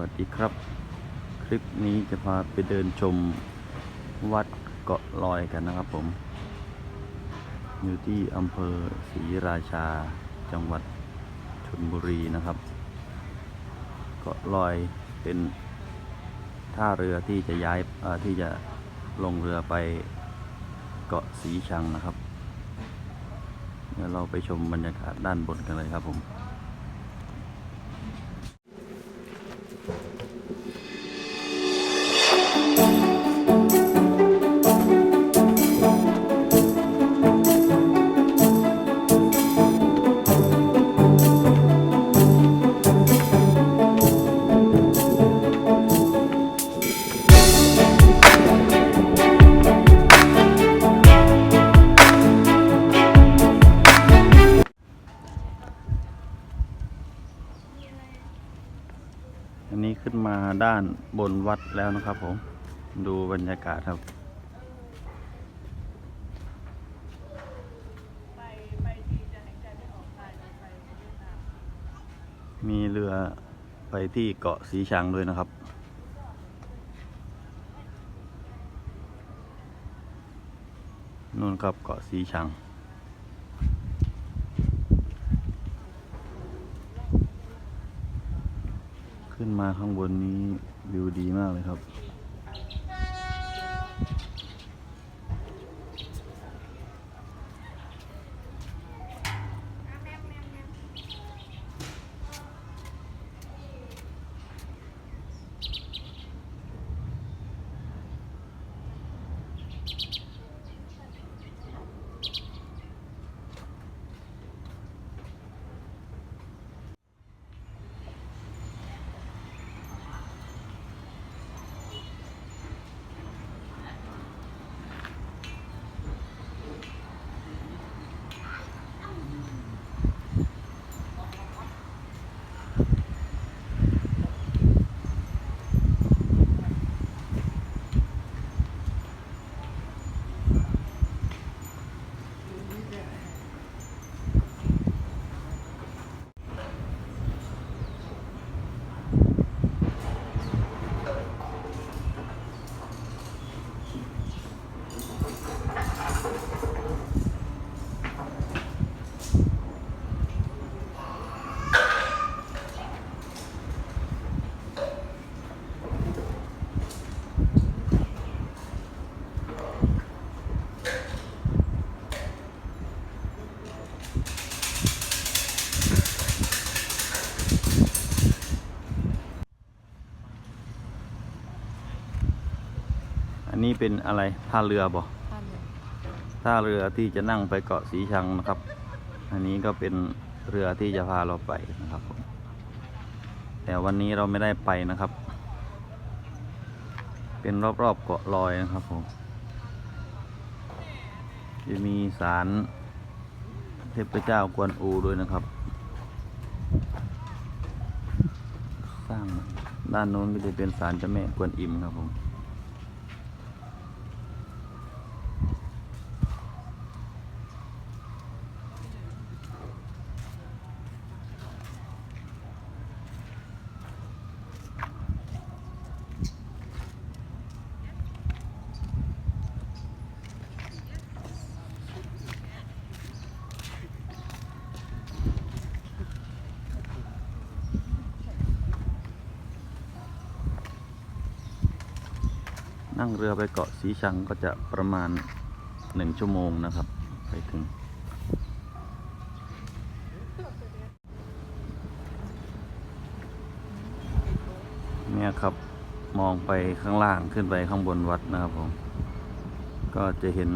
วัสดีครับ คลิปนี้จะพาไปเดินชมวัดเกาะลอยกันนะครับผม อยู่ที่อำเภอศรีราชาจังหวัดชลบุรีนะครับ เกาะลอยเป็นท่าเรือที่จะย้ายที่จะลงเรือไปเกาะสีชังนะครับเดี๋ยวเราไปชมบรรยากาศด้านบนกันเลยครับผม มาด้านบนวัดแล้วนะครับผม ดูบรรยากาศครับ มีเรือไปที่เกาะสีชังด้วยนะครับนู่นครับเกาะสีชัง ขึ้นมาข้างบนนี้วิวดีมากเลยครับ นี้เป็นอะไรท่าเรือบ่ท่าเนี่ยท่าเรือที่จะนั่งไปเกาะสีชังนะครับ อันนี้ก็เป็นเรือที่จะพาเราไปนะครับผมแต่วันนี้เราไม่ได้ไปนะครับ เป็นรอบๆเกาะลอยนะครับผมจะมีศาลเทพเจ้ากวนอูด้วยนะครับ สร้างด้านโน้นก็จะเป็นศาลเจ้าแม่กวนอิมครับผม นั่งเรือไปเกาะสีชังก็จะประมาณหนึ่งชั่วโมงนะครับ ไปถึง เนี่ยครับมองไปข้างล่างขึ้นไปข้างบนวัดนะครับผม ก็จะเห็น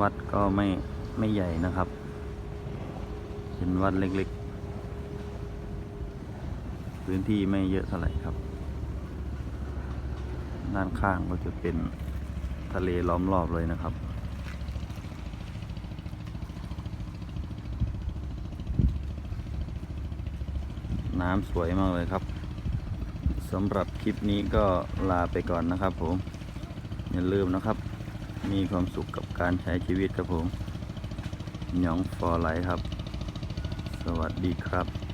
วัดก็ไม่ไม่ใหญ่นะครับ เห็นวัดเล็กๆ พื้นที่ไม่เยอะเท่าไหร่ครับ ด้านข้างก็จะเป็นทะเลล้อมรอบเลยนะครับ น้ำสวยมากเลยครับสำหรับคลิปนี้ก็ลาไปก่อนนะครับผม อย่าลืมนะครับ มีความสุขกับการใช้ชีวิตครับผมหยองฟอร์ไลท์ครับ สวัสดีครับ